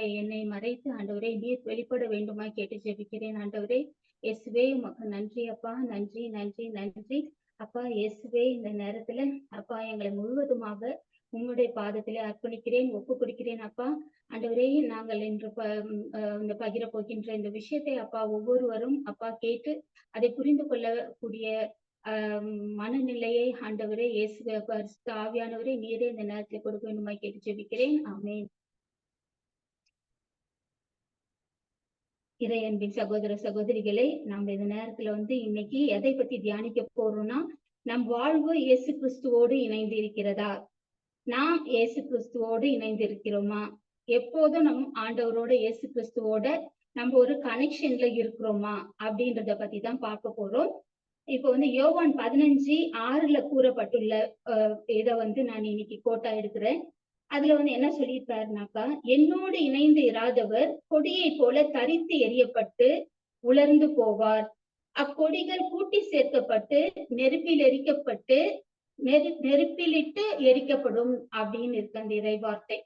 என்னை மறைத்து ஆண்டவரே நீர் வெளிப்பட வேண்டுமா கேட்டு ஜெபிக்கிறேன். ஆண்டவரே எஸ்வே உமக்கு நன்றி அப்பா. நன்றி நன்றி நன்றி. அப்பா எஸ்வே இந்த நேரத்துல அப்பா எங்களை முழுவதுமாக உம்முடைய பாதத்திலே அர்ப்பணிக்கிறேன் ஒப்பு கொடுக்கிறேன் அப்பா. ஆண்டவரே நாங்கள் இன்று ப இந்த பகிர போகின்ற இந்த விஷயத்தை அப்பா ஒவ்வொருவரும் அப்பா கேட்டு அதை புரிந்து கொள்ளக்கூடிய ஆஹ் மனநிலையை ஆண்டவரே இயேசு ஆவியானவரே நீரே இந்த நேரத்தில் கொடுக்க வேண்டுமா கேட்டு ஜெபிக்கிறேன். ஆமேன். இறை அன்பின் சகோதர சகோதரிகளே நம்ம இந்த நேரத்துல வந்து இன்னைக்கு எதை பத்தி தியானிக்க போறோம்னா நம் வாழ்வு இயேசு கிறிஸ்துவோடு இணைந்து இருக்கிறதா நாம் இயேசு கிறிஸ்துவோடு இணைந்து இருக்கிறோமா எப்போதும் நம் ஆண்டவரோட இயேசு கிறிஸ்துவோட நம்ம ஒரு கனெக்ஷன்ல இருக்கிறோமா? அப்படின்றத பத்தி தான் பார்க்க போறோம். இப்போ வந்து யோவான் பதினஞ்சு ஆறுல கூறப்பட்டுள்ள இதை வந்து நான் இன்னைக்கு கோட்டா எடுக்கிறேன். அதுல வந்து என்ன சொல்லியிருக்காருனாக்கா என்னோடு இணைந்து இராதவர் கொடியை போல தரித்து எறியப்பட்டு உலர்ந்து போவார். அக்கொடிகள் கூட்டி சேர்க்கப்பட்டு நெருப்பில் எரிக்கப்பட்டு நெரு நெருப்பிலிட்டு எரிக்கப்படும் அப்படின்னு இருக்கு அந்த இறைவார்த்தை.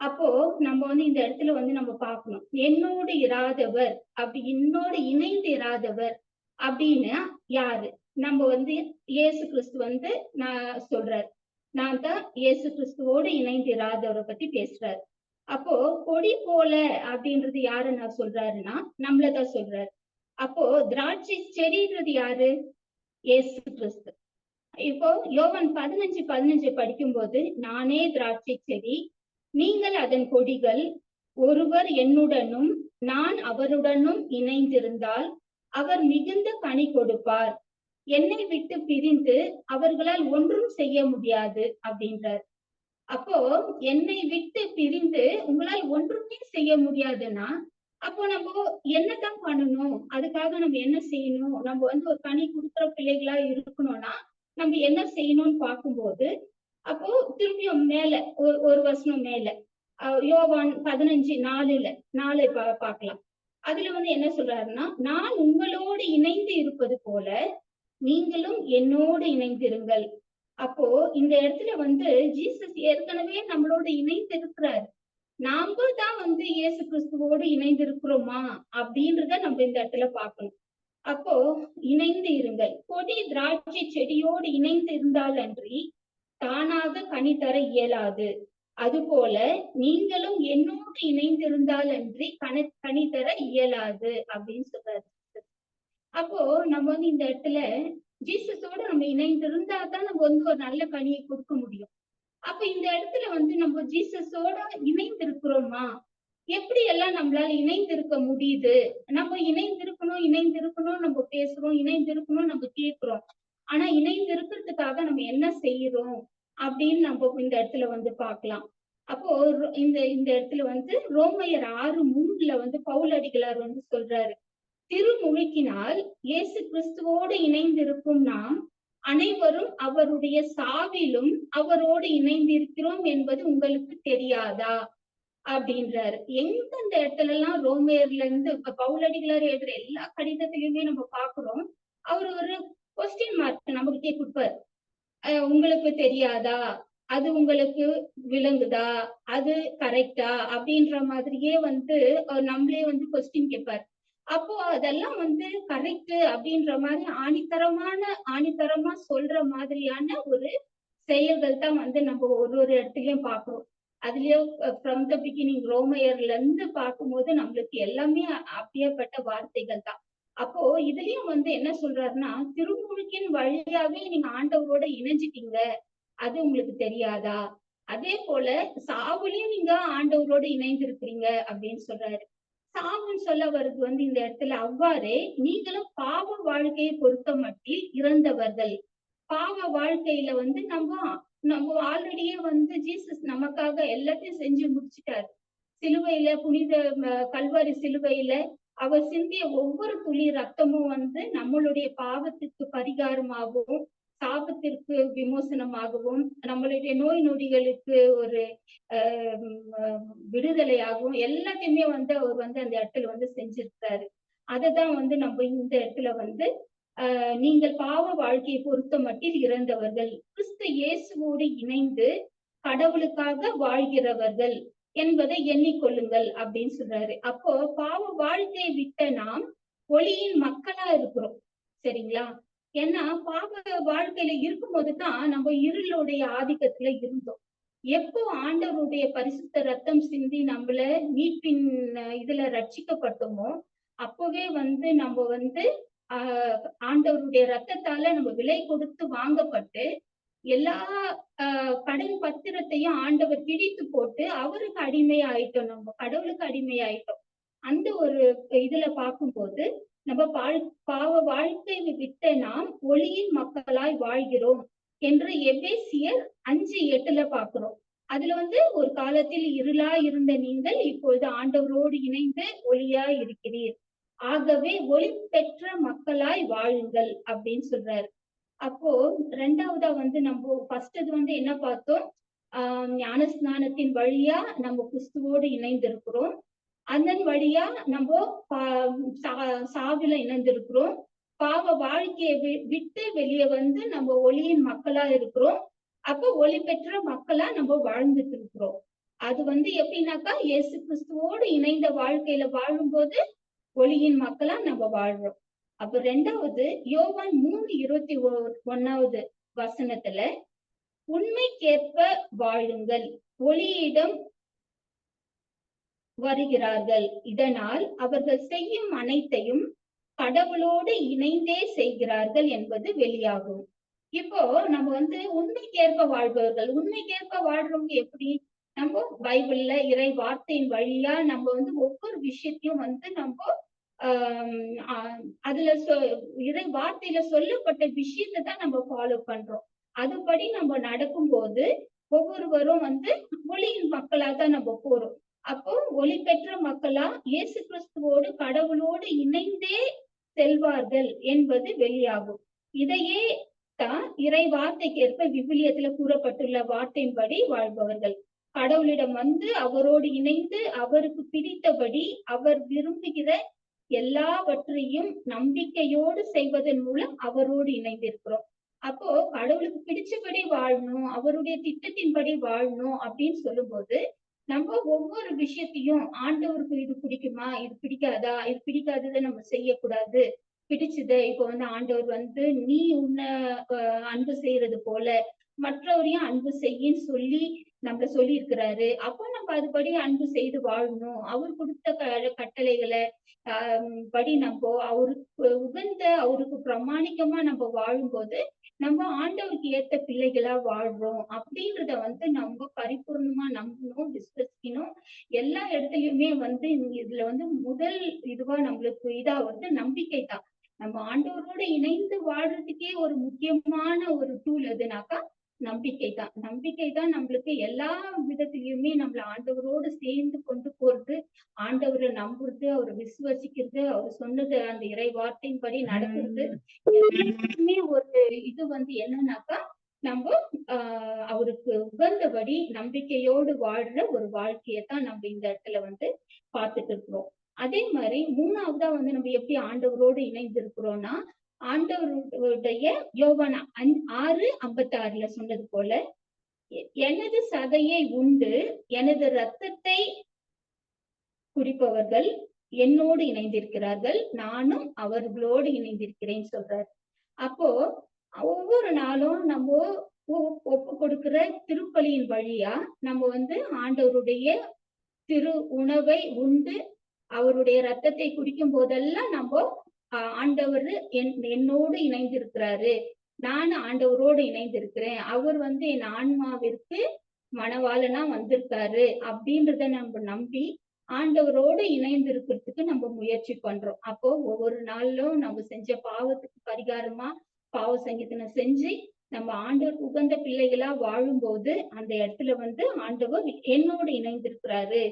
அப்போ நம்ம வந்து இந்த இடத்துல வந்து நம்ம பார்க்கணும். என்னோடு இராதவர் அப்படி என்னோடு இணைந்து இராதவர் அப்படின்னா யாரு? நம்ம வந்து இயேசு கிறிஸ்து வந்து நான் சொல்றார் நான் தான் இயேசு கிறிஸ்துவோடு இணைந்து இராதவரை பத்தி பேசுறாரு. அப்போ கொடி போல அப்படின்றது யாரு நான் சொல்றாருன்னா நம்மளதான் சொல்றாரு. அப்போ திராட்சை செடின்றது யாரு? இயேசு கிறிஸ்து. இப்போ யோவன் பதினஞ்சு பதினஞ்சு படிக்கும்போது நானே திராட்சை செடி நீங்கள் அதன் கொடிகள் ஒருவர் என்னுடனும் நான் அவருடனும் இணைந்திருந்தால் அவர் மிகுந்த கனி கொடுப்பார். என்னை விட்டு பிரிந்து அவர்களால் ஒன்றும் செய்ய முடியாது அப்படின்றார். அப்போ என்னை விட்டு பிரிந்து உங்களால் ஒன்றுமே செய்ய முடியாதுன்னா அப்போ நம்ம என்னதான் பண்ணணும்? அதுக்காக நம்ம என்ன செய்யணும்? நம்ம வந்து ஒரு பணி கொடுக்குற பிள்ளைகளா இருக்கணும்னா நம்ம என்ன செய்யணும்னு பார்க்கும்போது அப்போ திரும்பியும் மேல ஒரு ஒரு வசனம் மேல அஹ் யோவான் பதினஞ்சு நாலுல நாலு பா- பார்க்கலாம். அதுல வந்து என்ன சொல்றாருன்னா நான் உங்களோடு இணைந்து இருப்பது போல நீங்களும் என்னோடு இணைந்திருங்கள். அப்போ இந்த இடத்துல வந்து ஜீசஸ் ஏற்கனவே நம்மளோட இணைந்திருக்கிறார். நாம தான் வந்து இயேசு கிறிஸ்துவோடு இணைந்து இருக்கிறோமா அப்படின்றத நம்ம இந்த இடத்துல பார்க்கணும். அப்போ இணைந்து இருங்கள். கொடி திராட்சை செடியோடு இணைந்து இருந்தால் அன்றி தானாக கனி தர இயலாது. அதுபோல நீங்களும் என்னோடு இணைந்திருந்தால் அன்றி கன கனி தர இயலாது அப்படின்னு சொல்றாரு. அப்போ நம்ம வந்து இந்த இடத்துல ஜீசஸோட நம்ம இணைந்து இருந்தா தான் நம்ம வந்து ஒரு நல்ல கனியை கொடுக்க முடியும். அப்ப இந்த இடத்துல வந்து நம்ம ஜீசஸோட இணைந்து இருக்கிறோமா எப்படி எல்லாம் நம்மளால இணைந்து இருக்க முடியுது? நம்ம இணைந்து இருக்கணும் இணைந்து இருக்கணும் நம்ம பேசுறோம் இணைந்து இருக்கணும் நம்ம கேட்கிறோம். ஆனா இணைந்து இருக்கிறதுக்காக நம்ம என்ன செய்யறோம்? அப்படின்னு நம்ம இந்த இடத்துல வந்து பார்க்கலாம். அப்போ ரொ- இந்த இந்த இடத்துல வந்து ரோமையர் ஆறு மூணுல வந்து பவுலடிகளார் வந்து சொல்றாரு. திருமுழுக்கினால் இயேசு கிறிஸ்துவோடு இணைந்திருக்கும் நாம் அனைவரும் அவருடைய சாவிலும் அவரோடு இணைந்திருக்கிறோம் என்பது உங்களுக்கு தெரியாதா? அப்படின்றாரு. எந்தெந்த இடத்துல எல்லாம் ரோமேர்ல இருந்து இப்ப பவுலடிகளார் எழுதுற எல்லா கடிதத்திலயுமே நம்ம பாக்குறோம் அவர் ஒரு கொஸ்டின் மார்க் நம்மகிட்டே கொடுப்பாரு. உங்களுக்கு தெரியாதா? அது உங்களுக்கு விளங்குதா? அது கரெக்டா அப்படின்ற மாதிரியே வந்து அவர் நம்மளே வந்து கொஸ்டின் கேட்பார் அப்போ அதெல்லாம் வந்து கரெக்ட் அப்படின்ற மாதிரி ஆணித்தரமான ஆணித்தரமா சொல்ற மாதிரியான ஒரு செயல்கள் தான் வந்து நம்ம ஒரு ஒரு இடத்துலயும் பாக்குறோம் அதுலயோ ஃப்ரம் த பிகினிங் ரோமையர்ல இருந்து பார்க்கும்போது நம்மளுக்கு எல்லாமே அப்படியேப்பட்ட வார்த்தைகள் தான். அப்போ இதுலயும் வந்து என்ன சொல்றாருன்னா திருமுழுக்கின் வழியாவே நீங்க ஆண்டவரோட இணைஞ்சிட்டீங்க. அது உங்களுக்கு தெரியாதா? அதே போல சாவுலயும் நீங்க ஆண்டவரோட இணைந்திருக்கிறீங்க அப்படின்னு சொல்றாரு. சாவுன்னு சொல்ல வருது வந்து இந்த இடத்துல அவ்வாறே நீங்களும் பாவ வாழ்க்கையை பொறுத்த மட்டில் இறந்தவர்கள். பாவ வாழ்க்கையில வந்து நம்ம நம்ம ஆல்ரெடியே வந்து ஜீசஸ் நமக்காக எல்லாத்தையும் செஞ்சு முடிச்சிட்டாரு. சிலுவையில புனித கல்வாரி சிலுவையில அவர் சிந்திய ஒவ்வொரு துளி ரத்தமும் வந்து நம்மளுடைய பாவத்துக்கு பரிகாரமாகவும் சாபத்திற்கு விமோசனமாகவும் நம்மளுடைய நோய் நொடிகளுக்கு ஒரு விடுதலையாகவும் எல்லாத்தையுமே வந்து அவர் வந்து அந்த இடத்துல வந்து செஞ்சிருக்காரு. அததான் வந்து நம்ம இந்த இடத்துல வந்து நீங்கள் பாவ வாழ்க்கையை பொறுத்த மட்டில் இறந்தவர்கள் கிறிஸ்து இயேசுவோடு இணைந்து கடவுளுக்காக வாழ்கிறவர்கள் என்பதை எண்ணிக்கொள்ளுங்கள் அப்படின்னு சொல்றாரு. அப்போ பாவ வாழ்க்கையை விட்ட நாம் ஒளியின் மக்களா இருக்கிறோம். சரிங்களா? ஏன்னா பாவ வாழ்க்கையில இருக்கும்போதுதான் நம்ம இருளுடைய ஆதிக்கத்துல இருந்தோம். எப்போ ஆண்டவருடைய பரிசுத்த ரத்தம் சிந்தி நம்மள மீட்பின் இதுல ரட்சிக்கப்பட்டோமோ அப்பவே வந்து நம்ம வந்து ஆஹ் ஆண்டவருடைய ரத்தத்தால நம்ம விலை கொடுத்து வாங்கப்பட்டு எல்லா கடன் பத்திரத்தையும் ஆண்டவர் பிடித்து போட்டு அவருக்கு அடிமை ஆயிட்டோம் நம்ம. கடவுளுக்கு அடிமை ஆயிட்டோம் அந்த ஒரு இதுல பார்க்கும்போது நம்ம வாழ் பாவ வாழ்க்கை விட்ட நாம் ஒளியின் மக்களாய் வாழ்கிறோம் என்று எபேசியர் அஞ்சு எட்டுல பாக்குறோம் அதுல வந்து ஒரு காலத்தில் இருளா இருந்த நீங்கள் இப்பொழுது ஆண்டவரோடு இணைந்து ஒளியா இருக்கிறீர். ஆகவே ஒளி பெற்ற மக்களாய் வாழுங்கள் அப்படின்னு சொல்றாரு. அப்போ ரெண்டாவதா வந்து நம்ம ஃபர்ஸ்ட் இது வந்து என்ன பார்த்தோம்? ஆஹ் ஞான ஸ்நானத்தின் வழியா நம்ம கிறிஸ்துவோடு இணைந்திருக்கிறோம். அதன் வழியா நம்ம பா- சா- சாவில இணைந்திருக்கிறோம். பாவ வாழ்க்கையை வி- விட்டு வெளியே வந்து நம்ம ஒளியின் மக்களா இருக்கிறோம். அப்போ ஒளி பெற்ற மக்களா நம்ம வாழ்ந்துட்டு இருக்கிறோம் அது வந்து எப்படின்னாக்கா இயேசு கிறிஸ்துவோடு இணைந்த வாழ்க்கையில வாழும்போது ஒளியின் மக்களா நம்ம வாழ்றோம். அப்ப ரெண்டாவது யோவான் மூணு இருபத்தி ஒ- ஒண்ணாவது வசனத்துல உண்மைக்கேற்ப வாழுங்கள். ஒளியிடம் வருகிறார்கள். இதனால் அவர்கள் செய்யும் அனைத்தையும் கடவுளோடு இணைந்தே செய்கிறார்கள் என்பது வெளியாகும். இப்போ நம்ம வந்து உண்மைக்கேற்ப வாழ்பவர்கள் உண்மைக்கேற்ப வாழ்றவங்க எப்படி? நம்ம பைபிள்ல இறை வார்த்தையின் வழியா நம்ம வந்து ஒவ்வொரு விஷயத்தையும் வந்து நம்ம ஆஹ் அதுல சொ இறை வார்த்தையில சொல்லப்பட்ட விஷயத்தை தான் நம்ம ஃபாலோ பண்றோம். அதுபடி நம்ம நடக்கும்போது ஒவ்வொருவரும் வந்து மொழியின் மக்களாக தான் நம்ம போறோம். அப்போ ஒளி பெற்ற மக்களா இயேசு கிறிஸ்துவோடு கடவுளோடு இணைந்தே செல்வார்கள் என்பது வெளியாகும். இதையே தான் இறை வார்த்தைக்கேற்ப விவிலியத்துல கூறப்பட்டுள்ள வார்த்தையின்படி வாழ்பவர்கள். கடவுளிடம் வந்து அவரோடு இணைந்து அவருக்கு பிடித்தபடி அவர் விரும்புகிற எல்லாவற்றையும் நம்பிக்கையோடு செய்வதன் மூலம் அவரோடு இணைந்திருக்கிறோம். அப்போ கடவுளுக்கு பிடிச்சபடி வாழணும் அவருடைய திட்டத்தின்படி வாழணும் அப்படின்னு சொல்லும்போது நம்ம ஒவ்வொரு விஷயத்தையும் ஆண்டவருக்கு இது பிடிக்குமா? இது பிடிக்காதா? இது பிடிக்காததை நம்ம செய்யக்கூடாது. பிடிச்சது இப்ப வந்து ஆண்டவர் வந்து நீ உன்னை அன்பு செய்யறது போல மற்றவரையும் அன்பு செய்யின்னு சொல்லி நம்மள சொல்லி இருக்கிறாரு அப்போ நம்ம அதுபடி அன்பு செய்து வாழணும். அவர் கொடுத்த க- கட்டளைகளை ஆஹ் படி நம்ம அவருக்கு உகந்த அவருக்கு பிரமாணிக்கமா நம்ம வாழும்போது நம்ம ஆண்டவருக்கு ஏத்த பிள்ளைகளா வாழ்றோம். அப்படின்றத வந்து நம்ம பரிபூர்ணமா நம்பணும் விஸ்வசிக்கணும் எல்லா இடத்துலயுமே வந்து இதுல வந்து முதல் இதுவா நம்மளுக்கு இதா வந்து நம்பிக்கை தான் நம்ம ஆண்டவரோட இணைந்து வாழ்றதுக்கே ஒரு முக்கியமான ஒரு டூல் எதுனாக்கா நம்பிக்கை தான் நம்பிக்கை தான் நம்மளுக்கு எல்லா விதத்திலயுமே நம்மள ஆண்டவரோடு சேர்ந்து கொண்டு போறது. ஆண்டவரை நம்புறது அவரை விசுவசிக்கிறது அவர் சொன்னது அந்த இறை வார்த்தையின்படி நடக்கிறது. எல்லாமே ஒரு இது வந்து என்னன்னாக்கா நம்ம ஆஹ் அவருக்கு உகந்தபடி நம்பிக்கையோடு வாழ்ற ஒரு வாழ்க்கையை தான் நம்ம இந்த இடத்துல வந்து பார்த்துட்டு இருக்கிறோம். அதே மாதிரி மூணாவதா வந்து நம்ம எப்படி ஆண்டவரோடு இணைந்து இருக்கிறோம்னா ஆண்டவருடைய யோவான ஆறு ஐம்பத்தி ஆறுல சொன்னது போல எனது சதையை உண்டு எனது ரத்தத்தை குடிப்பவர்கள் என்னோடு இணைந்திருக்கிறார்கள் நானும் அவர்களோடு இணைந்திருக்கிறேன் சொல்றார். அப்போ ஒவ்வொரு நாளும் நம்ம ஒ- ஒப்பு கொடுக்கிற திருப்பலியின் வழியா நம்ம வந்து ஆண்டவருடைய திரு உணவை உண்டு அவருடைய ரத்தத்தை குடிக்கும் போதெல்லாம் நம்ம ஆண்டவர் என் என்னோடு இணைந்திருக்கிறாரு. நான் ஆண்டவரோடு இணைந்திருக்கிறேன். அவர் வந்து என் ஆன்மாவிற்கு மணவாளனா வந்திருக்காரு அப்படின்றத நம்ம நம்பி ஆண்டவரோடு இணைந்து இருக்கிறதுக்கு நம்ம முயற்சி பண்றோம். அப்போ ஒவ்வொரு நாளிலும் நம்ம செஞ்ச பாவத்துக்கு பரிகாரமா பாவ சங்கீதனை செஞ்சு நம்ம ஆண்டவர் உகந்த பிள்ளைகளா வாழும்போது அந்த இடத்துல வந்து ஆண்டவர் என்னோடு இணைந்திருக்கிறாரு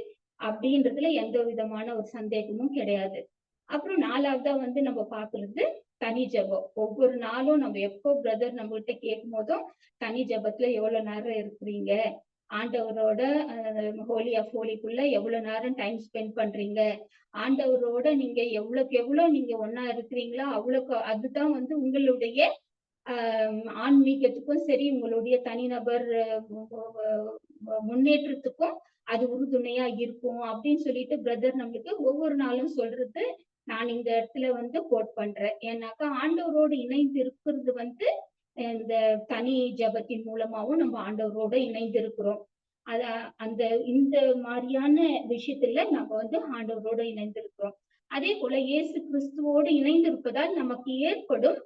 அப்படின்றதுல எந்த விதமான ஒரு சந்தேகமும் கிடையாது. அப்புறம் நாலாவதா வந்து நம்ம பாக்குறது தனி ஜெபம். ஒவ்வொரு நாளும் நம்ம எப்போ பிரதர் நம்மகிட்ட கேட்கும் போதும் தனி ஜபத்துல எவ்வளவு நேரம் இருக்கிறீங்க? ஆண்டவரோட ஹோலி ஆஃப் ஹோலிக்குள்ள எவ்வளவு நேரம் டைம் ஸ்பெண்ட் பண்றீங்க? ஆண்டவரோட நீங்க எவ்வளவுக்கு எவ்வளவு நீங்க ஒன்னா இருக்கிறீங்களோ அவ்வளவுக்கு அதுதான் வந்து உங்களுடைய ஆஹ் ஆன்மீகத்துக்கும் சரி உங்களுடைய தனிநபர் முன்னேற்றத்துக்கும் அது உறுதுணையா இருக்கும். அப்படின்னு சொல்லிட்டு பிரதர் நம்மளுக்கு ஒவ்வொரு நாளும் சொல்றது நான் இந்த இடத்துல வந்து கோட் பண்றேன். ஏன்னாக்கா ஆண்டவரோடு இணைந்து இருக்கிறது வந்து இந்த தனி ஜபத்தின் மூலமாவும் நம்ம ஆண்டவரோட இணைந்து இருக்கிறோம் அத அந்த இந்த மாதிரியான விஷயத்துல நம்ம வந்து ஆண்டவரோட இணைந்திருக்கிறோம். அதே போல இயேசு கிறிஸ்துவோடு இணைந்திருப்பதால் நமக்கு ஏற்படும்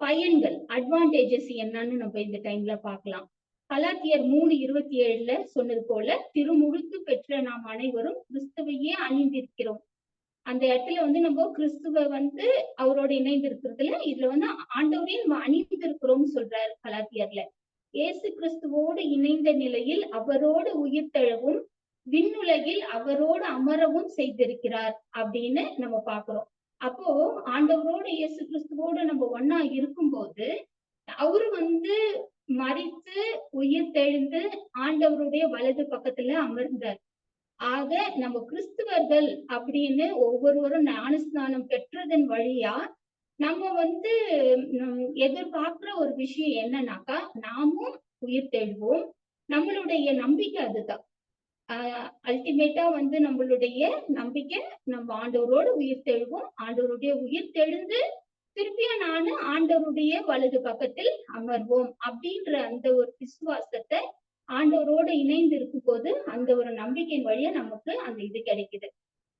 பயன்கள் அட்வான்டேஜஸ் என்னன்னு நம்ம இந்த டைம்ல பார்க்கலாம். கலாத்தியர் மூணு இருபத்தி ஏழுல சொன்னது போல திருமுழுக்கு பெற்ற நாம் அனைவரும் கிறிஸ்துவையே அணிந்திருக்கிறோம். அந்த இடத்துல வந்து நம்ம கிறிஸ்துவ வந்து அவரோட இணைந்து இருக்கிறதுல இதுல வந்து ஆண்டவரையும் நம்ம அணிந்திருக்கிறோம்னு சொல்றாரு கலாத்தியர்ல. இயேசு கிறிஸ்துவோடு இணைந்த நிலையில் அவரோடு உயிர்த்தெழவும் விண்ணுலகில் அவரோடு அமரவும் செய்திருக்கிறார் அப்படின்னு நம்ம பாக்குறோம் அப்போ ஆண்டவரோடு இயேசு கிறிஸ்துவோடு நம்ம ஒன்னா இருக்கும்போது அவரு வந்து மறித்து உயிர் தெழுந்து ஆண்டவருடைய வலது பக்கத்துல அமர்ந்தார். ஆக நம்ம கிறிஸ்துவர்கள் அப்படின்னு ஒவ்வொருவரும் ஞானஸ்நானம் பெற்றதன் வழியா நம்ம வந்து எதிர்பார்க்கிற ஒரு விஷயம் என்னன்னாக்கா நாமும் உயிர் தெழுவோம் நம்மளுடைய நம்பிக்கை அதுதான். அல்டிமேட்டா வந்து நம்மளுடைய நம்பிக்கை நம்ம ஆண்டவரோடு உயிர் தெழுவோம் ஆண்டவருடைய உயிர் தெழுந்து திருப்பியும் நானு ஆண்டவருடைய வலது பக்கத்தில் அமர்வோம் அப்படின்ற அந்த ஒரு விசுவாசத்தை ஆண்டவரோடு இணைந்து இருக்கும் போது அந்த ஒரு நம்பிக்கையின் வழியா நமக்கு அந்த இது கிடைக்குது.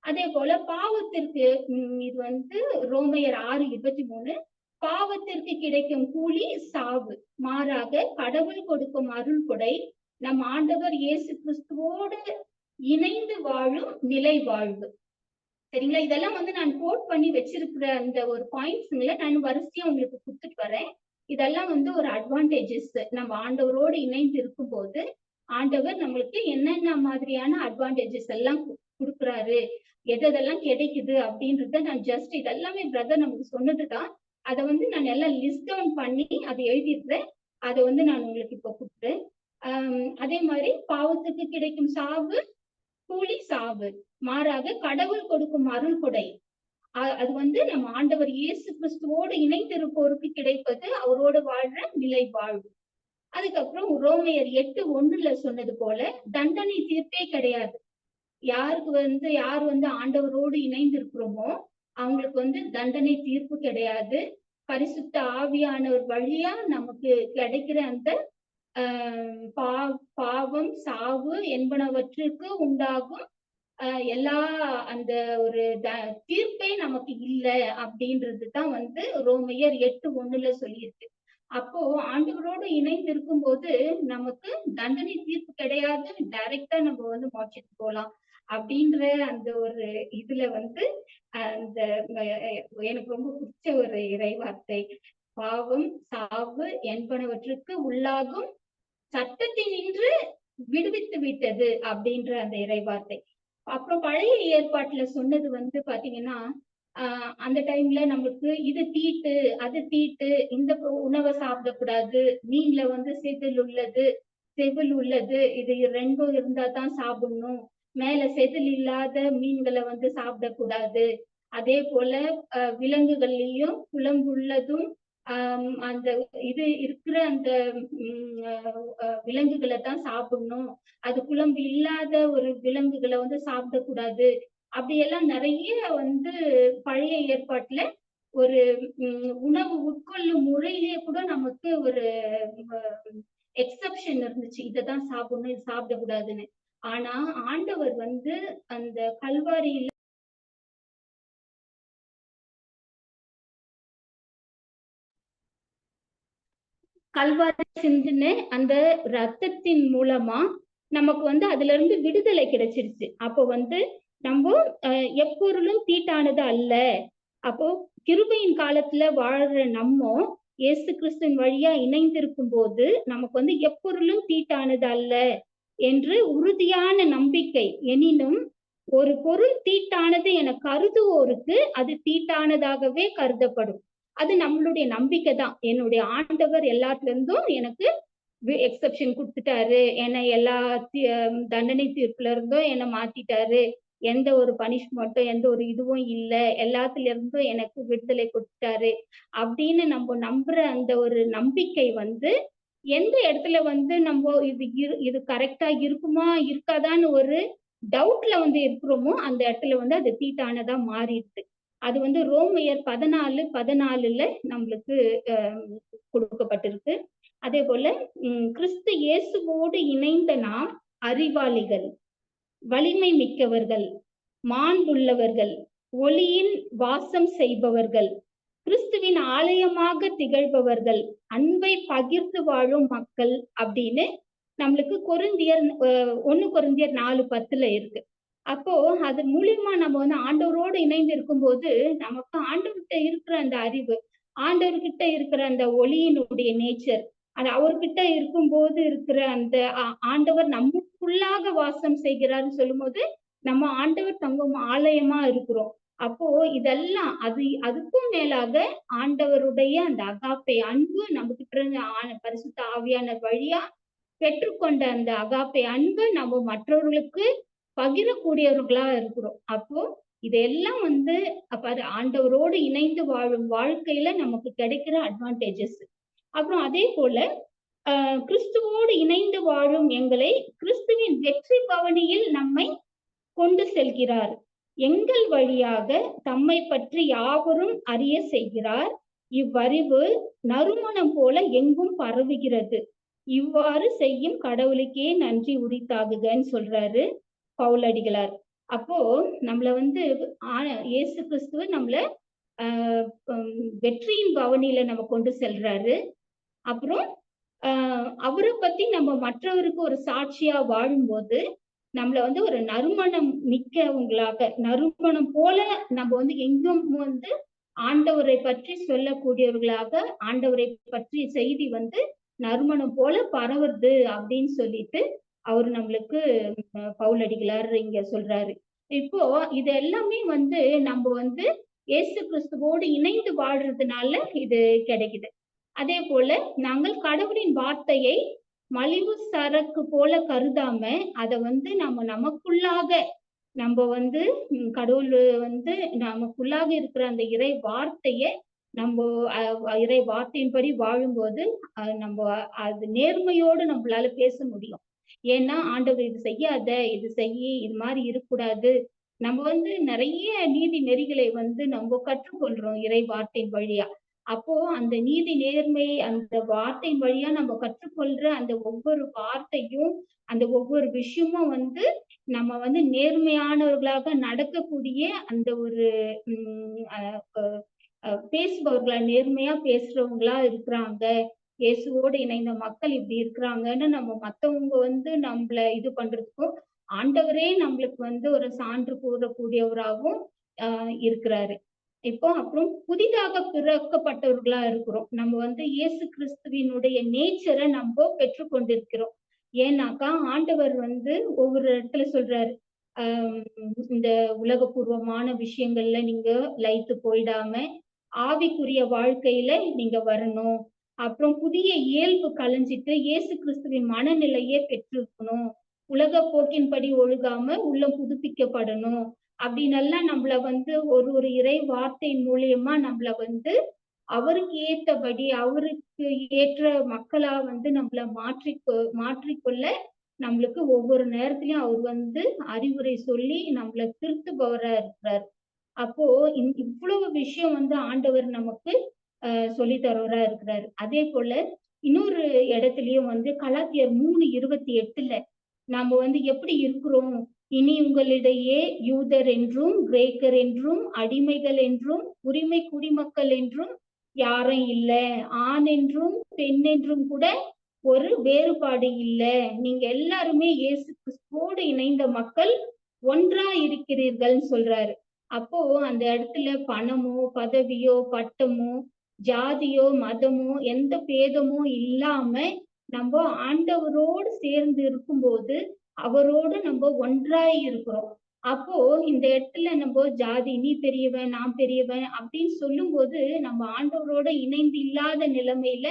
அதே போல பாவத்திற்கு இது வந்து ரோமையர் ஆறு இருபத்தி மூணு பாவத்திற்கு கிடைக்கும் கூலி சாவு மாறாக கடவுள் கொடுக்கும் அருள் கொடை நம் ஆண்டவர் இயேசு கிறிஸ்துவோடு இணைந்து வாழும் நிலை வாழ்வு. சரிங்களா? இதெல்லாம் வந்து நான் கோட் பண்ணி வச்சிருக்கிற அந்த ஒரு பாயிண்ட்ஸுங்களை நான் வரிசையா உங்களுக்கு கொடுத்துட்டு வரேன். இதெல்லாம் வந்து ஒரு அட்வான்டேஜஸ் நம்ம ஆண்டவரோடு இணைந்து இருக்கும்போது ஆண்டவர் நம்மளுக்கு என்னென்ன மாதிரியான அட்வான்டேஜஸ் எல்லாம் கொடுக்குறாரு? எதெல்லாம் கிடைக்குது அப்படின்றத நான் ஜஸ்ட் இதெல்லாமே பிரதர் நமக்கு சொன்னதுதான். அதை வந்து நான் எல்லாம் லிஸ்ட் டவுன் பண்ணி அதை எழுதிடுறேன் அதை வந்து நான் உங்களுக்கு இப்போ கொடுக்குறேன். அதே மாதிரி பாவத்துக்கு கிடைக்கும் சாவு கூலி சாவு. மாறாக கடவுள் கொடுக்கும் அருள் கொடை. அது வந்து நம்ம ஆண்டவர் இயேசு கிறிஸ்துவோடு இணைந்திருப்போருக்கு கிடைப்பது அவரோட வாழ்ற நிலை வாழ்வு. அதுக்கப்புறம் ரோமையர் எட்டு ஒண்ணுல சொன்னது போல தண்டனை தீர்ப்பே கிடையாது. யாருக்கு வந்து யார் வந்து ஆண்டவரோடு இணைந்திருக்கிறோமோ அவங்களுக்கு வந்து தண்டனை தீர்ப்பு கிடையாது. பரிசுத்த ஆவியானவர் வழியா நமக்கு கிடைக்கிற அந்த பா பாவம் சாவு என்பனவற்றிற்கு உண்டாகும் எல்லா அந்த ஒரு த தீர்ப்பே நமக்கு இல்லை அப்படின்றது தான் வந்து ரோமையர் எட்டு ஒண்ணுல சொல்லியிருக்கு. அப்போ ஆண்டவரோடு இணைந்து இருக்கும் போது நமக்கு தண்டனை தீர்ப்பு கிடையாது டைரக்டா நம்ம வந்து மோட்சத்துக்கு போகலாம் அப்படின்ற அந்த ஒரு இதுல வந்து அந்த எனக்கு ரொம்ப பிடிச்ச ஒரு இறைவார்த்தை. பாவம் சாவு என்பனவற்றுக்கு உள்ளாகும் சட்டத்தினின்று விடுவித்து விட்டது அப்படின்ற அந்த இறைவார்த்தை. அப்புறம் பழைய ஏற்பாட்டுல சொன்னது வந்து பாத்தீங்கன்னா ஆஹ் அந்த டைம்ல நம்மளுக்கு இது தீட்டு அது தீட்டு இந்த உணவை சாப்பிடக்கூடாது மீன்ல வந்து செதில் உள்ளது செவில் உள்ளது இது ரெண்டும் இருந்தா தான் சாப்பிடணும். மேல செதில் இல்லாத மீன்களை வந்து சாப்பிடக்கூடாது. அதே போல விலங்குகள்லயும் குழம்புள்ளதும் உள்ளதும் அந்த இது இருக்கிற அந்த விலங்குகளை தான் சாப்பிடணும். அது குழம்பு இல்லாத ஒரு விலங்குகளை வந்து சாப்பிடக்கூடாது. அப்படியெல்லாம் நிறைய வந்து பழைய ஏற்பாட்டுல ஒரு உணவு உட்கொள்ளும் முறையிலேயே கூட நமக்கு ஒரு எக்ஸப்ஷன் இருந்துச்சு. இதைதான் சாப்பிடணும் இது சாப்பிடக்கூடாதுன்னு. ஆனா ஆண்டவர் வந்து அந்த கல்வாரியில கல்வாரி சிந்துன்னு அந்த ரத்தத்தின் மூலமா நமக்கு வந்து அதுல இருந்து விடுதலை கிடைச்சிருச்சு. அப்போ வந்து நம்ம எப்பொருளும் தீட்டானது அல்ல. அப்போ கிருபையின் காலத்துல வாழ்ற நம்ம இயேசு கிறிஸ்துவின் வழியா இணைந்திருக்கும் போது நமக்கு வந்து எப்பொருளும் தீட்டானது அல்ல என்று உறுதியான நம்பிக்கை. எனினும் ஒரு பொருள் தீட்டானது என கருதுவோருக்கு அது தீட்டானதாகவே கருதப்படும். அது நம்மளுடைய நம்பிக்கை தான். என்னுடைய ஆண்டவர் எல்லாத்துல இருந்தும் எனக்கு எக்ஸப்ஷன் கொடுத்துட்டாரு. என்னை எல்லா தண்டனை தீர்ப்புல இருந்தும் என்னை மாத்திட்டாரு. எந்த ஒரு பனிஷ்மெண்ட்டும் எந்த ஒரு இதுவும் இல்லை. எல்லாத்துல இருந்தும் எனக்கு விடுதலை கொடுத்துட்டாரு. அப்படின்னு நம்ம நம்புற அந்த ஒரு நம்பிக்கை வந்து எந்த இடத்துல வந்து நம்ம இது இரு- இது கரெக்டா இருக்குமா இருக்காதான்னு ஒரு டவுட்ல வந்து இருக்கிறோமோ அந்த இடத்துல வந்து அது தீட்டானதா மாறிடுது. அது வந்து ரோமையர் பதினாலு பதினாலுல நம்மளுக்கு கொடுக்கப்பட்டிருக்கு. அதே போல கிறிஸ்து இயேசுவோடு இணைந்த நாம் அறிவாளிகள் வலிமை மிக்கவர்கள் மாண்புள்ளவர்கள் ஒளியின் வாசம் செய்பவர்கள் கிறிஸ்துவின் ஆலயமாக திகழ்பவர்கள் அன்பை பகிர்ந்து வாழும் மக்கள் அப்படின்னு நம்மளுக்கு கொருந்தியர் ஒன்னு கொருந்தியர் நாலு பத்துல இருக்கு. அப்போ அது மூலியமா நம்ம வந்து ஆண்டவரோடு இணைந்து இருக்கும்போது நமக்கு ஆண்டவர்கிட்ட இருக்கிற அந்த அறிவு ஆண்டவர்கிட்ட இருக்கிற அந்த ஒளியினுடைய நேச்சர் அது அவர்கிட்ட இருக்கும்போது இருக்கிற அந்த ஆண்டவர் நமக்குள்ளாக வாசம் செய்கிறார்னு சொல்லும்போது நம்ம ஆண்டவர் தங்கும் ஆலயமா இருக்கிறோம். அப்போ இதெல்லாம் அது அதுக்கும் மேலாக ஆண்டவருடைய அந்த அகாப்பை அன்பு நம்ம கிட்ட இருந்து ஆ- பரிசுத்த ஆவியான வழியா பெற்றுக்கொண்ட அந்த அகாப்பை அன்பை நம்ம மற்றவர்களுக்கு பகிரக்கூடியவர்களா இருக்கிறோம். அப்போ இதெல்லாம் வந்து அப்ப அது ஆண்டவரோடு இணைந்து வாழும் வாழ்க்கையில நமக்கு கிடைக்கிற அட்வான்டேஜஸ் அப்புறம் அதே போல ஆஹ் கிறிஸ்துவோடு இணைந்து வாழும் எங்களை கிறிஸ்துவின் வெற்றி பவனியில் நம்மை கொண்டு செல்கிறார். எங்கள் வழியாக தம்மை பற்றி யாவரும் அறிய செய்கிறார். இவ்வறிவு நறுமணம் போல எங்கும் பரவுகிறது. இவ்வாறு செய்யும் கடவுளுக்கே நன்றி உரித்தாகுகன்னு சொல்றாரு. பவுலடிகளார். அப்போ நம்மள வந்து ஆ- இயேசு கிறிஸ்துவ நம்மள ஆஹ் வெற்றியின் பவனியில நம்ம கொண்டு செல்றாரு. அப்புறம் ஆஹ் அவரை பத்தி நம்ம மற்றவருக்கு ஒரு சாட்சியா வாழும்போது நம்மள வந்து ஒரு நறுமணம் மிக்கவங்களாக நறுமணம் போல நம்ம வந்து எங்கும் வந்து ஆண்டவரை பற்றி சொல்லக்கூடியவர்களாக ஆண்டவரை பற்றிய செய்தி வந்து நறுமணம் போல பரவுறது அப்படின்னு சொல்லிட்டு அவர் நம்மளுக்கு பவுல் பவுலடிகளார் இங்க சொல்றாரு. இப்போ இது எல்லாமே வந்து நம்ம வந்து இயேசு கிறிஸ்துவோடு இணைந்து வாழ்றதுனால இது கிடைக்குது. அதே போல நாங்கள் கடவுளின் வார்த்தையை மலிவு சரக்கு போல கருதாம அதை வந்து நம்ம நமக்குள்ளாக நம்ம வந்து கடவுள் வந்து நமக்குள்ளாக இருக்கிற அந்த இறை வார்த்தையை நம்ம இறை வார்த்தையின்படி வாழும்போது நம்ம அது நேர்மையோடு நம்மளால பேச முடியும். ஏன்னா ஆண்டவர் இது செய்யாத இது செய்ய இது மாதிரி இருக்கக்கூடாது. நம்ம வந்து நிறைய நீதி நெறிகளை வந்து நம்ம கற்றுக்கொள்றோம் இறை வார்த்தையின் வழியா. அப்போ அந்த நீதி நேர்மை அந்த வார்த்தையின் வழியா நம்ம கற்றுக்கொள்ற அந்த ஒவ்வொரு வார்த்தையும் அந்த ஒவ்வொரு விஷயமும் வந்து நம்ம வந்து நேர்மையானவர்களாக நடக்கக்கூடிய அந்த ஒரு உம் பேசுபவர்களா நேர்மையா பேசுறவங்களா இருக்கிறாங்க. இயேசுவோடு இணைந்த மக்கள் இப்படி இருக்கிறாங்கன்னு நம்ம மத்தவங்க வந்து நம்மள இது பண்றதுக்கும் ஆண்டவரே நம்மளுக்கு வந்து ஒரு சான்று கூறக்கூடியவராகவும் ஆஹ் இருக்கிறாரு. இப்போ அப்புறம் புதிதாக பிறக்கப்பட்டவர்களா இருக்கிறோம். நம்ம வந்து இயேசு கிறிஸ்துவினுடைய நேச்சரை நம்ம பெற்றுக்கொண்டிருக்கிறோம் ஏன்னாக்கா ஆண்டவர் வந்து ஒவ்வொரு இடத்துல சொல்றாரு. ஆஹ் இந்த உலகபூர்வமான விஷயங்கள்ல நீங்க லயித்து போயிடாம ஆவிக்குரிய வாழ்க்கையில நீங்க வரணும். அப்புறம் புதிய இயல்பு கலைஞ்சிட்டு இயேசு கிறிஸ்துவின் மனநிலையே பெற்றிருக்கணும். உலக போக்கின்படி ஒழுகாம உள்ளம் புதுப்பிக்கப்படணும். அப்படின்னு நம்மள வந்து ஒரு ஒரு இறை வார்த்தையின் மூலியமா நம்மள வந்து அவருக்கு ஏத்தபடி அவருக்கு ஏற்ற மக்களா வந்து நம்மள மாற்றி மாற்றிக்கொள்ள நம்மளுக்கு ஒவ்வொரு நேரத்திலயும் அவர் வந்து அறிவுரை சொல்லி நம்மள திருத்துபவரா இருக்கிறார். அப்போ இந் இவ்வளவு விஷயம் வந்து ஆண்டவர் நமக்கு சொல்லி தருவரா இருக்கிறாரு. அதே போல இன்னொரு இடத்துலயும் வந்து கலாத்தியர் மூணு இருபத்தி எட்டுல நாம வந்து எப்படி இருக்கிறோம்? இனி உங்களிடையே யூதர் என்றும் கிரேக்கர் என்றும் அடிமைகள் என்றும் உரிமை குடிமக்கள் என்றும் யாரும் இல்ல. ஆண் என்றும் பெண் என்றும் கூட ஒரு வேறுபாடு இல்ல. நீங்க எல்லாருமே இயேசு கிறிஸ்துவோடு இணைந்த மக்கள் ஒன்றா இருக்கிறீர்கள்னு சொல்றாரு. அப்போ அந்த இடத்துல பணமோ பதவியோ பட்டமோ ஜாதியோ மதமோ எந்த பேதமோ இல்லாம நம்ம ஆண்டவரோடு சேர்ந்து இருக்கும்போது அவரோடு நம்ம ஒன்றாய் இருக்கிறோம். அப்போ இந்த இடத்துல நம்ம ஜாதி நீ பெரியவன் நான் பெரியவன் அப்படின்னு சொல்லும்போது நம்ம ஆண்டவரோட இணைந்து இல்லாத நிலைமையில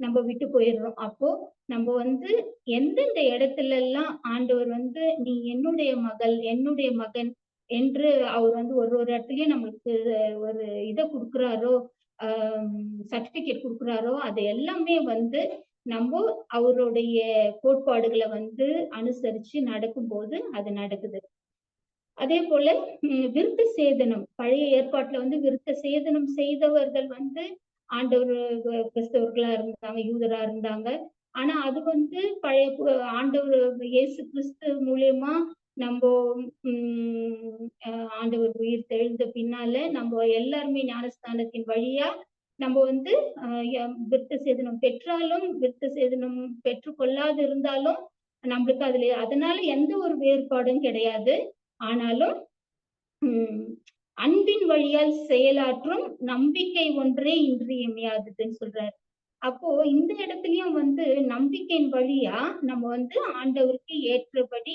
நம்ம விட்டு போயிடுறோம். அப்போ நம்ம வந்து எந்தெந்த இடத்துல எல்லாம் ஆண்டவர் வந்து நீ என்னுடைய மகள் என்னுடைய மகன் என்று அவர் வந்து ஒரு ஒரு இடத்துலயும் நம்மளுக்கு ஒரு இதை கொடுக்குறாரோ சர்டிபிகேட் கொடுக்குறாரோ அது எல்லாமே வந்து நம்ம அவருடைய கோட்பாடுகளை வந்து அனுசரிச்சு நடக்கும்போது அது நடக்குது. அதே போல விருத்த சேதனம் பழைய ஏற்பாட்டுல வந்து விருத்த சேதனம் செய்தவர்கள் வந்து ஆண்டவர் கிறிஸ்தவர்களா இருந்தாங்க யூதரா இருந்தாங்க. ஆனா அது வந்து பழைய ஆண்டவர் இயேசு கிறிஸ்து மூலியமா நம்ம உம் ஆண்டவர் உயிர் தெழுந்த பின்னால நம்ம எல்லாருமே ஞானஸ்தானத்தின் வழியா நம்ம வந்து விருத்த சேதனம் பெற்றாலும் விருத்த சேதனம் பெற்றுக்கொள்ளாது இருந்தாலும் நம்மளுக்கு அதுல அதனால எந்த ஒரு வேறுபாடும் கிடையாது. ஆனாலும் அன்பின் வழியால் செயலாற்றும் நம்பிக்கை ஒன்றே இன்றியமையாததுன்னு சொல்றாரு. அப்போ இந்த இடத்துலயும் வந்து நம்பிக்கையின் வழியா நம்ம வந்து ஆண்டவருக்கு ஏற்றபடி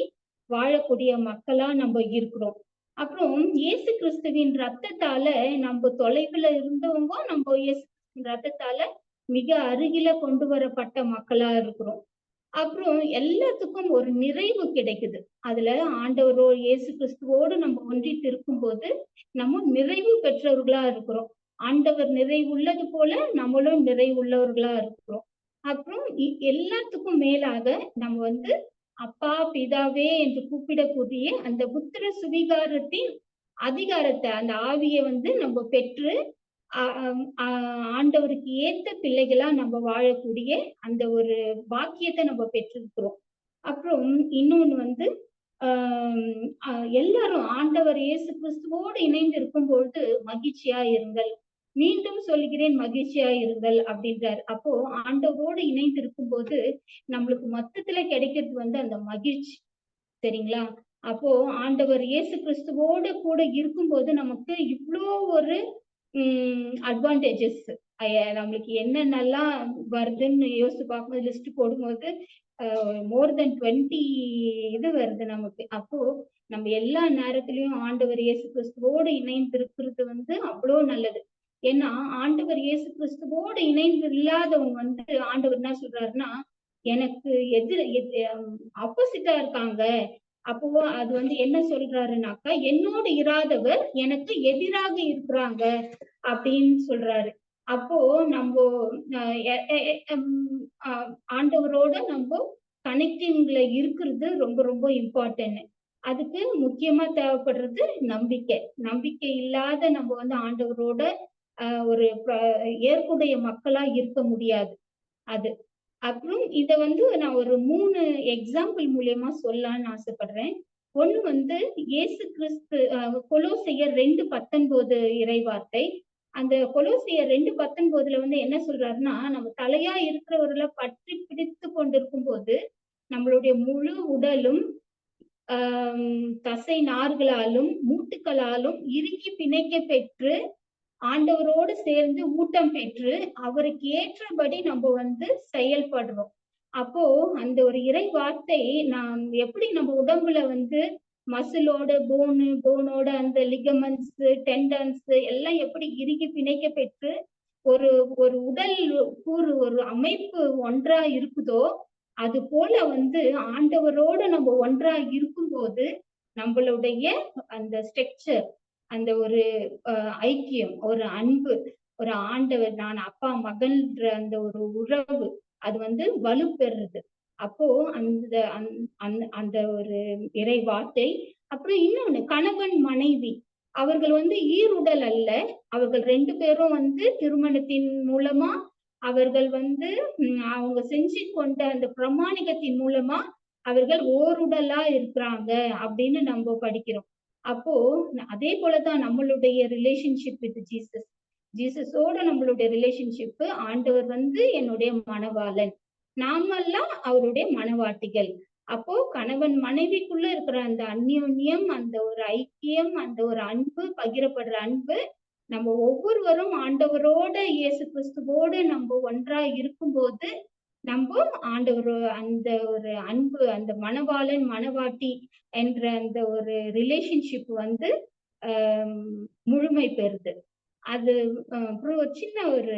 வாழக்கூடிய மக்களா நம்ம இருக்கிறோம். அப்புறம் இயேசு கிறிஸ்துவின் ரத்தத்தால நம்ம தொலைவுல இருந்தவங்க நம்ம இயேசு ரத்தத்தால மிக அருகில கொண்டு வரப்பட்ட மக்களா இருக்கிறோம். அப்புறம் எல்லாத்துக்கும் ஒரு நிறைவு கிடைக்குது. அதுல ஆண்டவரோ இயேசு கிறிஸ்துவோடு நம்ம ஒன்றித்து இருக்கும்போது நம்ம நிறைவு பெற்றவர்களா இருக்கிறோம். ஆண்டவர் நிறைவுள்ளது போல நம்மளும் நிறைவுள்ளவர்களா இருக்கிறோம். அப்புறம் இ- எல்லாத்துக்கும் மேலாக நம்ம வந்து அப்பா பிதாவே என்று கூப்பிடக்கூடிய அந்த புத்திர சுவிகாரத்தின் அதிகாரத்தை அந்த ஆவியை வந்து நம்ம பெற்று ஆண்டவருக்கு ஏத்த பிள்ளைகளா நம்ம வாழக்கூடிய அந்த ஒரு பாக்கியத்தை நம்ம பெற்றிருக்கிறோம். அப்புறம் இன்னொன்னு வந்து ஆஹ் எல்லாரும் ஆண்டவர் இயேசு கிறிஸ்துவோடு இணைந்து இருக்கும்பொழுது மகிழ்ச்சியா இருங்கள். மீண்டும் சொல்கிறேன் மகிழ்ச்சியா இருங்கள் அப்படின்றார். அப்போ ஆண்டவரோடு இணைந்து இருக்கும் போது நம்மளுக்கு மொத்தத்துல கிடைக்கிறது வந்து அந்த மகிழ்ச்சி. சரிங்களா? அப்போ ஆண்டவர் இயேசு கிறிஸ்துவோடு கூட இருக்கும்போது நமக்கு இவ்வளோ ஒரு உம் அட்வான்டேஜஸ் நம்மளுக்கு என்னென்னலாம் வருதுன்னு யோசிச்சு பார்க்கும்போது லிஸ்ட் போடும்போது மோர் தென் டுவெண்ட்டி இது வருது நமக்கு. அப்போ நம்ம எல்லா நேரத்திலயும் ஆண்டவர் இயேசு கிறிஸ்துவோடு இணைந்து இருக்கிறது வந்து அவ்வளோ நல்லது. ஏன்னா ஆண்டவர் இயேசு கிறிஸ்துவோடு இணைந்து இல்லாதவங்க வந்து ஆண்டவர் என்ன சொல்றாருன்னா எனக்கு எதிர ஆப்போசிட்டா இருக்காங்க. அப்போ அது வந்து என்ன சொல்றாருனாக்கா என்னோடு இராதவர் எனக்கு எதிராக இருக்கிறாங்க அப்படின்னு சொல்றாரு. அப்போ நம்ம ஆண்டவரோட நம்ம கனெக்டிங்ல இருக்கிறது ரொம்ப ரொம்ப இம்பார்ட்டன்ட் அதுக்கு முக்கியமா தேவைப்படுறது நம்பிக்கை. நம்பிக்கை இல்லாத நம்ம வந்து ஆண்டவரோட ஒரு ஏற்புடைய மக்களா இருக்க முடியாது. அது. அப்புறம் இத வந்து நான் ஒரு மூணு எக்ஸாம்பிள் மூலியமா சொல்லலாம்னு ஆசைப்படுறேன். ஒண்ணு வந்து இயேசு கிறிஸ்து கொலோசையர் ரெண்டு பத்தொன்பது இறைவார்த்தை. அந்த கொலோசையர் ரெண்டு பத்தொன்பதுல வந்து என்ன சொல்றாருன்னா நம்ம தலையா இருக்கிறவர்களை பற்றி பிடித்து கொண்டிருக்கும் போது நம்மளுடைய முழு உடலும் ஆஹ் தசை நார்களாலும் மூட்டுக்களாலும் இறுக்கி பிணைக்க பெற்று ஆண்டவரோடு சேர்ந்து ஊட்டம் பெற்று அவருக்கு ஏற்றபடி நம்ம வந்து செயல்படுறோம். அப்போ அந்த ஒரு இறை வார்த்தை நாம் எப்படி நம்ம உடம்புல வந்து மசிலோட போனு போனோட அந்த லிகமெண்ட்ஸ் டெண்டன்ஸ் எல்லாம் எப்படி இறுகி பிணைக்க பெற்று ஒரு ஒரு உடல் கூறு ஒரு அமைப்பு ஒன்றா இருக்குதோ அது போல வந்து ஆண்டவரோட நம்ம ஒன்றா இருக்கும்போது நம்மளுடைய அந்த ஸ்ட்ரக்சர் அந்த ஒரு அஹ், ஐக்கியம் ஒரு அன்பு ஒரு ஆண்டவர் நான் அப்பா மகன்ற அந்த ஒரு உறவு அது வந்து வலுப்பெறுது. அப்போ அந்த அந்த- அந்த- ஒரு இறை வார்த்தை அப்புறம் இன்னொன்னு கணவன் மனைவி அவர்கள் வந்து ஈருடல் அல்ல அவர்கள் ரெண்டு பேரும் வந்து திருமணத்தின் மூலமா அவர்கள் வந்து அவங்க செஞ்சு கொண்ட அந்த பிரமாணிகத்தின் மூலமா அவர்கள் ஓருடலா இருக்கிறாங்க அப்படின்னு நம்ம படிக்கிறோம். அப்போ அதே போலதான் நம்மளுடைய ரிலேஷன்ஷிப் வித் ஜீசஸ் ஜீசஸோட நம்மளுடைய ரிலேஷன்ஷிப் ஆண்டவர் வந்து என்னுடைய மணவாளன். நாமெல்லாம் அவருடைய மனவாட்டிகள் அப்போ கணவன் மனைவிக்குள்ள இருக்கிற அந்த அந்யோன்யம் அந்த ஒரு ஐக்கியம் அந்த ஒரு அன்பு பகிரப்படுற அன்பு நம்ம ஒவ்வொருவரும் ஆண்டவரோட இயேசு கிறிஸ்துவோடு நம்ம ஒன்றா இருக்கும்போது நம்ம ஆண்டவர் அந்த ஒரு அன்பு அந்த மணவாளன் மணவாட்டி என்ற அந்த ஒரு ரிலேஷன்ஷிப் வந்து ஆஹ் முழுமை பெறுது. அது அப்புறம் ஒரு சின்ன ஒரு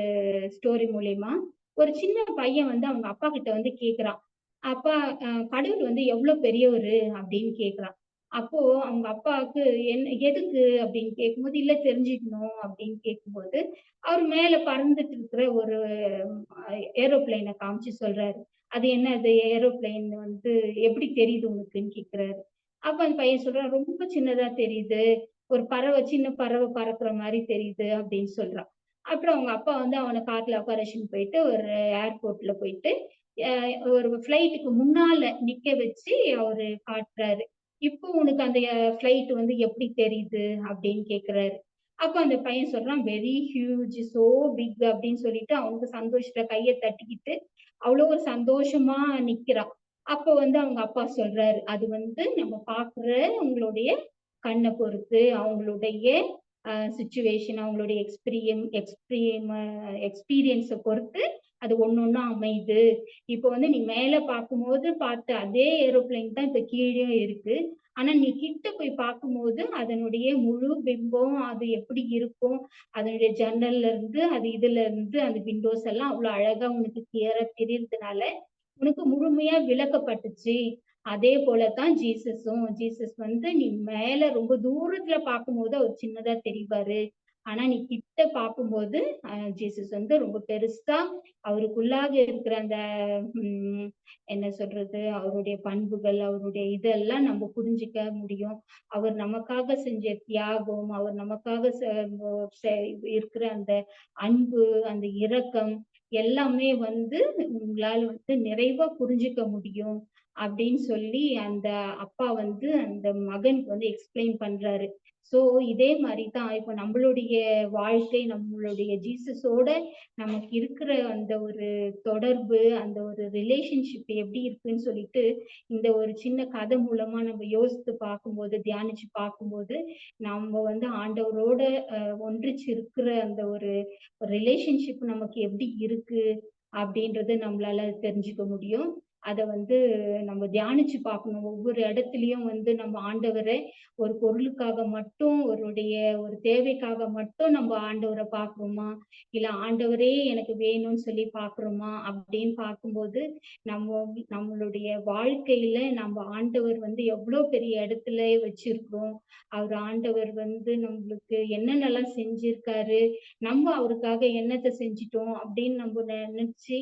ஸ்டோரி மூலியமா ஒரு சின்ன பையன் வந்து அவங்க அப்பா கிட்ட வந்து கேக்குறான். அப்பா அஹ் கடவுள் வந்து எவ்வளவு பெரியவரு அப்படின்னு கேக்குறான். அப்போ அவங்க அப்பாவுக்கு என்ன எதுக்கு? அப்படின்னு கேட்கும்போது இல்ல தெரிஞ்சுக்கணும். அப்படின்னு கேட்கும்போது அவர் மேல பறந்துட்டு இருக்கிற ஒரு ஏரோப்ளைனை காமிச்சு சொல்றாரு. அது என்ன அது ஏரோப்ளைன் வந்து எப்படி தெரியுது உனக்குன்னு? கேக்குறாரு அப்ப அந்த பையன் சொல்றான் ரொம்ப சின்னதா தெரியுது. ஒரு பறவை சின்ன பறவை பறக்குற மாதிரி தெரியுது. அப்படின்னு சொல்றான். அப்புறம் அவங்க அப்பா வந்து அவனை கார்ல உட்காரச்சின்னு போயிட்டு ஒரு ஏர்போர்ட்ல போயிட்டு ஒரு ஃபிளைட்டுக்கு முன்னால நிக்க வச்சு அவரு காட்டுறாரு. இப்போ உனக்கு அந்த ஃப்ளைட் வந்து எப்படி தெரியுது அப்படின்னு கேக்குறாரு. அப்போ அந்த பையன் சொல்றான் வெரி ஹியூஜ் சோ பிக் அப்படின்னு சொல்லிட்டு அவங்க சந்தோஷத்துல கையை தட்டிக்கிட்டு அவ்வளோ ஒரு சந்தோஷமா நிக்கிறான். அப்ப வந்து அவங்க அப்பா சொல்றாரு அது வந்து நம்ம பாக்குற உங்களுடைய கண்ணை பொறுத்து அவங்களுடைய சுச்சுவேஷன் அவங்களுடைய எக்ஸ்பீரியன் எக்ஸ்பீரியம் எக்ஸ்பீரியன்ஸை பொறுத்து அது ஒன்னொன்னா அமையுது. இப்போ வந்து நீ மேல பார்க்கும்போது பார்த்த அதே ஏரோப்ளைன் தான் இப்ப கீழே இருக்கு. ஆனா நீ கிட்ட போய் பார்க்கும்போது அதனுடைய முழு பிம்பம் அது எப்படி இருக்கும் அதனுடைய ஜன்னல்ல இருந்து அது இதுல இருந்து அந்த விண்டோஸ் எல்லாம் அவ்வளவு அழகா உனக்கு கிளியரா தெரியறதுனால உனக்கு முழுமையா விளக்கப்பட்டுச்சு. அதே போலதான் ஜீசஸும். ஜீசஸ் வந்து நீ மேல ரொம்ப தூரத்துல பார்க்கும்போது அவர் சின்னதா தெரிவாரு. ஆனா நீ கிட்ட பார்க்கும்போது ஜீசஸ் வந்து ரொம்ப பெருசா அவருக்குள்ளாக இருக்கிற அந்த என்ன சொல்றது அவருடைய பண்புகள் அவருடைய இதெல்லாம் நம்ம புரிஞ்சுக்க முடியும். அவர் நமக்காக செஞ்ச தியாகம் அவர் நமக்காக இருக்கிற அந்த அன்பு அந்த இரக்கம் எல்லாமே வந்து உங்களால் வந்து நிறைவா புரிஞ்சுக்க முடியும். அப்படின்னு சொல்லி அந்த அப்பா வந்து அந்த மகனுக்கு வந்து எக்ஸ்பிளைன் பண்றாரு. ஸோ இதே மாதிரி தான் இப்போ நம்மளுடைய வாழ்க்கை நம்மளுடைய ஜீசஸோட நமக்கு இருக்கிற அந்த ஒரு தொடர்பு அந்த ஒரு ரிலேஷன்ஷிப் எப்படி இருக்குன்னு சொல்லிட்டு இந்த ஒரு சின்ன கதை மூலமா நம்ம யோசித்து பார்க்கும்போது தியானிச்சு பார்க்கும்போது நம்ம வந்து ஆண்டவரோட ஒன்றிச்சு இருக்கிற அந்த ஒரு ரிலேஷன்ஷிப் நமக்கு எப்படி இருக்கு அப்படின்றத நம்மளால தெரிஞ்சுக்க முடியும். அதை வந்து நம்ம தியானிச்சு பார்க்கணும். ஒவ்வொரு இடத்துலயும் வந்து நம்ம ஆண்டவரை ஒரு பொருளுக்காக மட்டும் அவருடைய ஒரு தேவைக்காக மட்டும் நம்ம ஆண்டவரை பாக்குறோமா இல்ல ஆண்டவரே எனக்கு வேணும்னு சொல்லி பாக்குறோமா அப்படின்னு பார்க்கும்போது நம்ம நம்மளுடைய வாழ்க்கையில நம்ம ஆண்டவர் வந்து எவ்வளவு பெரிய இடத்துல வச்சிருக்கிறோம். அவர் ஆண்டவர் வந்து நம்மளுக்கு என்னென்னலாம் செஞ்சிருக்காரு? நம்ம அவருக்காக என்னத்தை செஞ்சிட்டோம் அப்படின்னு நம்ம நினைச்சு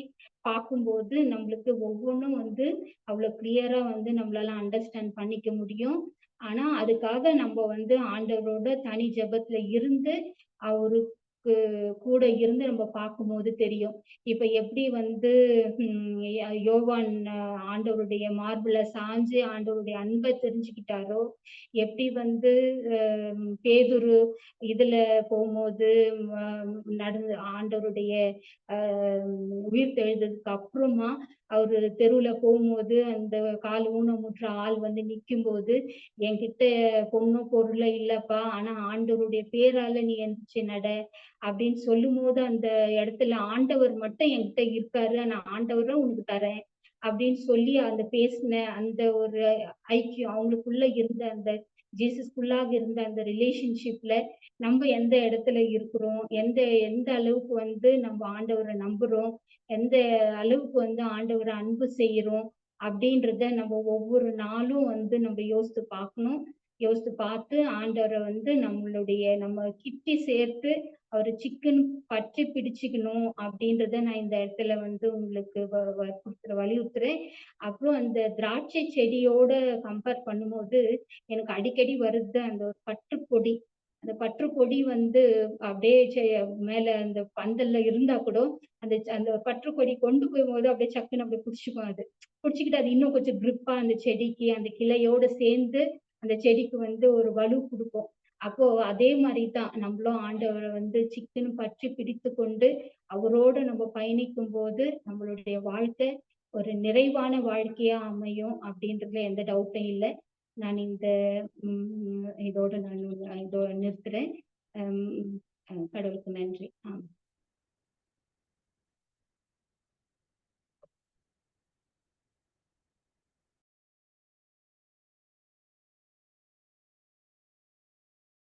பார்க்கும்போது நம்மளுக்கு ஒவ்வொன்றும் வந்து அவ்வளோ கிளியரா வந்து நம்மளால அண்டர்ஸ்டாண்ட் பண்ணிக்க முடியும். ஆனா அதுக்காக நம்ம வந்து ஆண்டவரோட தனி ஜபத்துல இருந்து அவரு கூட இருந்து நம்ம பார்க்கும்போது தெரியும். இப்ப எப்படி வந்து யோவான் ஆண்டவருடைய மார்பிள சாஞ்சு ஆண்டவருடைய அன்பை தெரிஞ்சுக்கிட்டாரோ எப்படி வந்து பேதுரு இதுல போகும்போது நடந்து ஆண்டவருடைய உயிர் தெழுந்ததுக்கு அப்புறமா அவரு தெருவுல போகும்போது அந்த கால் ஊனமுற்ற ஆள் வந்து நிற்கும் போது என்கிட்ட பொண்ணும் பொருளை இல்லப்பா ஆனா ஆண்டவருடைய பேரால நீ எந்திரிச்சு நட அப்படின்னு சொல்லும் போது அந்த இடத்துல ஆண்டவர் மட்டும் என்கிட்ட இருக்காரு. நான் ஆண்டவரை உனக்கு தரேன் அப்படின்னு சொல்லி அந்த பேசின அந்த ஒரு ஐக்கியம் அவங்களுக்குள்ள இருந்த அந்த ஜீசஸ்குள்ளாக இருந்த அந்த ரிலேஷன்ஷிப்ல நம்ம எந்த இடத்துல இருக்கிறோம்? எந்த எந்த அளவுக்கு வந்து நம்ம ஆண்டவரை நம்புறோம்? எந்த அளவுக்கு வந்து ஆண்டவரை அன்பு செய்யறோம் அப்படின்றத நம்ம ஒவ்வொரு நாளும் வந்து நம்ம யோசித்து பார்க்கணும். யோசித்து பார்த்து ஆண்டவரை வந்து நம்மளுடைய நம்ம கிட்டி சேர்த்து அவர் சிக்கன் பற்றி பிடிச்சுக்கணும் அப்படின்றத நான் இந்த இடத்துல வந்து உங்களுக்கு கொடுத்துற வலியுறுத்துறேன். அப்புறம் அந்த திராட்சை செடியோட கம்பேர் பண்ணும்போது எனக்கு அடிக்கடி வருது அந்த ஒரு பட்டுப்பொடி அந்த பற்றுக்கொடி வந்து அப்படியே மேல அந்த பந்தல்ல இருந்தா கூட அந்த அந்த பற்றுக்கொடி கொண்டு போகும்போது அப்படியே சக்குன்னு அப்படியே பிடிச்சிக்கும் அது. பிடிச்சிக்கிட்டு அது இன்னும் கொஞ்சம் கிரிப்பா அந்த செடிக்கு அந்த கிளையோட சேர்ந்து அந்த செடிக்கு வந்து ஒரு வலு கொடுக்கும். அப்போ அதே மாதிரிதான் நம்மளும் ஆண்டவரை வந்து சிக்கன் பற்றி பிடித்து கொண்டு அவரோட நம்ம பயணிக்கும் போது நம்மளுடைய வாழ்க்கை ஒரு நிறைவான வாழ்க்கையா அமையும் அப்படின்றதுல எந்த டவுட்டும் இல்லை. நான் இந்த இதோட நான் இதோட நிறுத்துறேன். கடவுளுக்கு நன்றி. ஆமா.